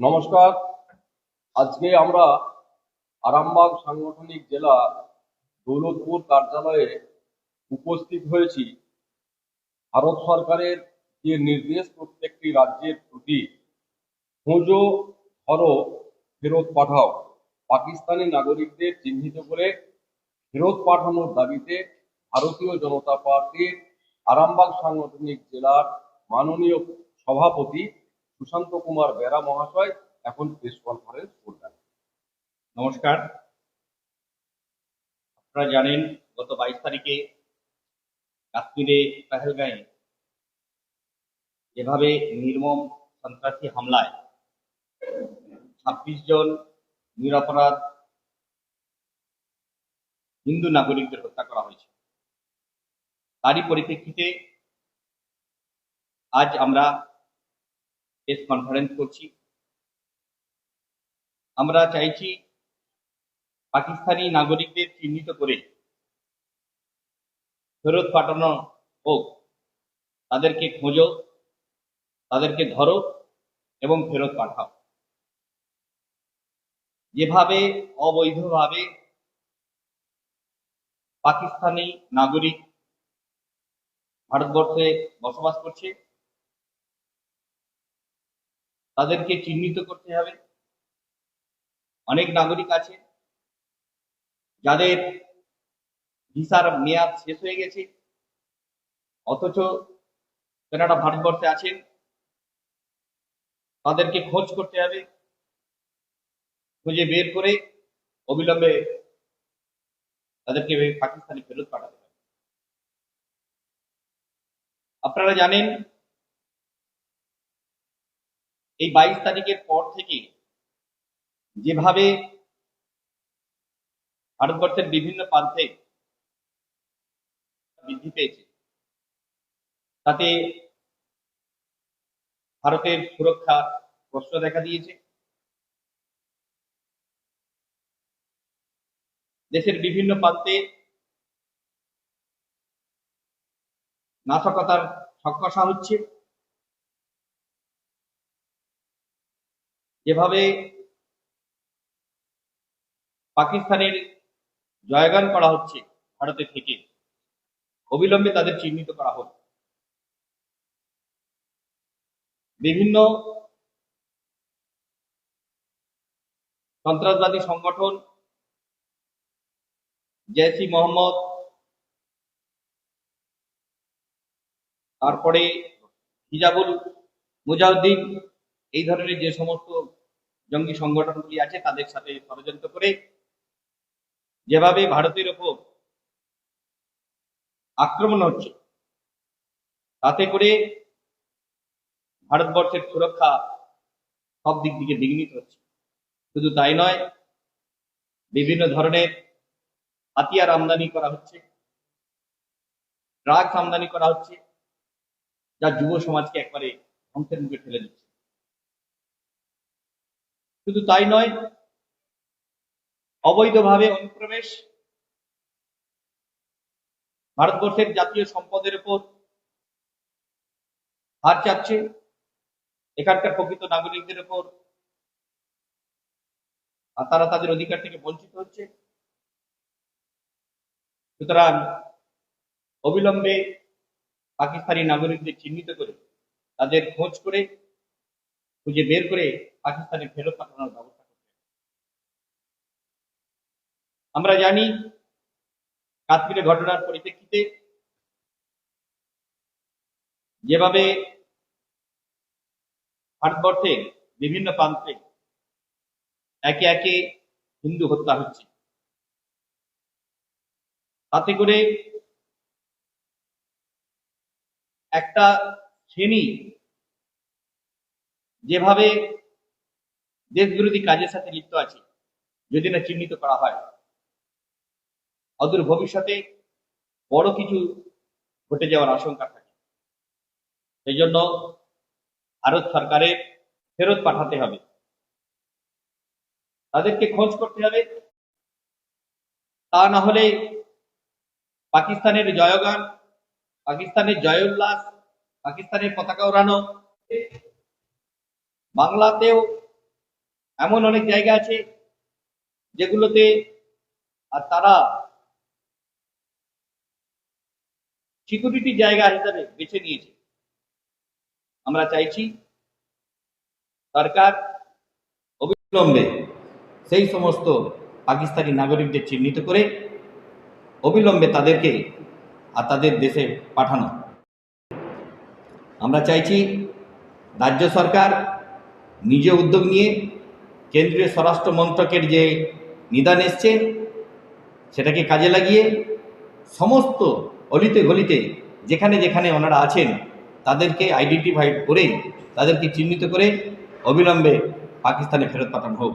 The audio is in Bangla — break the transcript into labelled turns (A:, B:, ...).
A: নমস্কার। আজকে আমরা আরামবাগ সাংগঠনিক জেলা দৌলতপুর কার্যালয়ে উপস্থিত হয়েছি। ভারত সরকারের যে নির্দেশ প্রত্যেকটি রাজ্যের প্রতি, খোঁজো, ধরো, ফেরত পাঠাও। পাকিস্তানি নাগরিকদের চিহ্নিত করে ফেরত পাঠানোর দাবিতে ভারতীয় জনতা পার্টির আরামবাগ সাংগঠনিক জেলার মাননীয় সভাপতি সুশান্ত কুমার বেরা মহাশয় এখন প্রেস কনফারেন্স করবেন
B: নমস্কার। আপনারা জানেন গত বাইশ তারিখে কাশ্মীরে পেহেলগাঁয়ে যেভাবে নির্মম সন্ত্রাসী হামলায় ছাব্বিশ জন নিরপরাধ হিন্দু নাগরিকদের হত্যা করা হয়েছে। তারই পরিপ্রেক্ষিতে আজ আমরা প্রেস কনফারেন্স করছি। আমরা চাইছি পাকিস্তানি নাগরিকদের চিহ্নিত করে ফেরত পাঠানো হোক। তাদেরকে খোঁজো, তাদেরকে ধরো এবং ফেরত পাঠাও। যেভাবে, অবৈধভাবে পাকিস্তানি নাগরিক ভারতবর্ষে বসবাস করছে, তাদেরকে চিহ্নিত করতে হবে। অনেক নাগরিক আছে যাদের ভিসার মেয়াদ শেষ হয়ে গেছে, অথচ তেনারা ভারতবর্ষে আছেন, তাদেরকে খোঁজ করতে হবে, খুঁজে বের করে অবিলম্বে তাদেরকে পাকিস্তানে ফেরত পাঠাতে হবে আপনারা জানেন, এই বাইশ তারিখের পর থেকে যেভাবে ভারতবর্ষের বিভিন্ন প্রান্তে বৃদ্ধি পেয়েছে, তাতে ভারতের সুরক্ষা প্রশ্ন দেখা দিয়েছে। দেশের বিভিন্ন প্রান্তে নাশকতার সক্কসা হচ্ছে। যেভাবে পাকিস্তানের জয়গান করা হচ্ছে ভারতের থেকে, অবিলম্বে তাদের চিহ্নিত করা হোক। বিভিন্ন সন্ত্রাসবাদী সংগঠন জেসি মোহাম্মদ তারপরে হিজাবুল মুজাউদ্দিন, এই ধরনের যে সমস্ত জঙ্গি সংগঠনগুলি আছে, তাদের সাথে ষড়যন্ত্র করে যেভাবে ভারতের ওপর আক্রমণ হচ্ছে, তাতে করে ভারতবর্ষের সুরক্ষা সব দিক থেকে বিঘ্নিত হচ্ছে। শুধু তাই নয়, বিভিন্ন ধরনের হাতিয়ার আমদানি করা হচ্ছে ড্রাগস আমদানি করা হচ্ছে যা যুব সমাজকে একবারে ধ্বংসের মুখে ঠেলে দিচ্ছে। শুধু তাই নয়, অবৈধভাবে অনুপ্রবেশ, ভারতবর্ষের জাতীয় সম্পদের উপর হার চাচ্ছে এখানকার প্রকৃত নাগরিকদের উপর। আর তারা তাদের অধিকার থেকে বঞ্চিত হচ্ছে। সুতরাং অবিলম্বে পাকিস্তানি নাগরিকদের চিহ্নিত করে, তাদের খোঁজ করে, খুঁজে বের করে পাকিস্তানে ফেরত পাঠানোর ব্যবস্থা করতে আমরা জানি কাশ্মীরের ঘটনার পরিপ্রেক্ষিতে যেভাবে ভারতবর্ষে বিভিন্ন প্রান্তে একে একে হিন্দু হত্যা হচ্ছে, তাতে করে একটা শ্রেণি যেভাবে দেশ বিরোধী কাজের সাথে লিপ্ত আছে, যদি না চিহ্নিত করা হয়। অদূর ভবিষ্যতে বড় কিছু ঘটে যাওয়ার আশঙ্কা থাকে। সেই জন্য ভারত সরকারের ফেরত পাঠাতে হবে। তাদেরকে খোঁজ করতে হবে। তা না হলে পাকিস্তানের জয়গান পাকিস্তানের জয় উল্লাস পাকিস্তানের পতাকা ওড়ানো। বাংলাতেও এমন অনেক জায়গা আছে যেগুলোতে আর তারা সিকিউরিটি জায়গা হিসাবে বেছে নিয়েছে। আমরা চাইছি সরকার অবিলম্বে সেই সমস্ত পাকিস্তানি নাগরিকদের চিহ্নিত করে অবিলম্বে তাদেরকে আর তাদের দেশে পাঠানো। আমরা চাইছি রাজ্য সরকার নিজে উদ্যোগ নিয়ে কেন্দ্রীয় স্বরাষ্ট্র মন্ত্রকের যে নিদান এসছে, সেটাকে কাজে লাগিয়ে সমস্ত অলিতে গলিতে যেখানে যেখানে ওনারা আছেন, তাদেরকে আইডেন্টিফাইড করে, তাদেরকে চিহ্নিত করে অবিলম্বে পাকিস্তানে ফেরত পাঠানো হোক।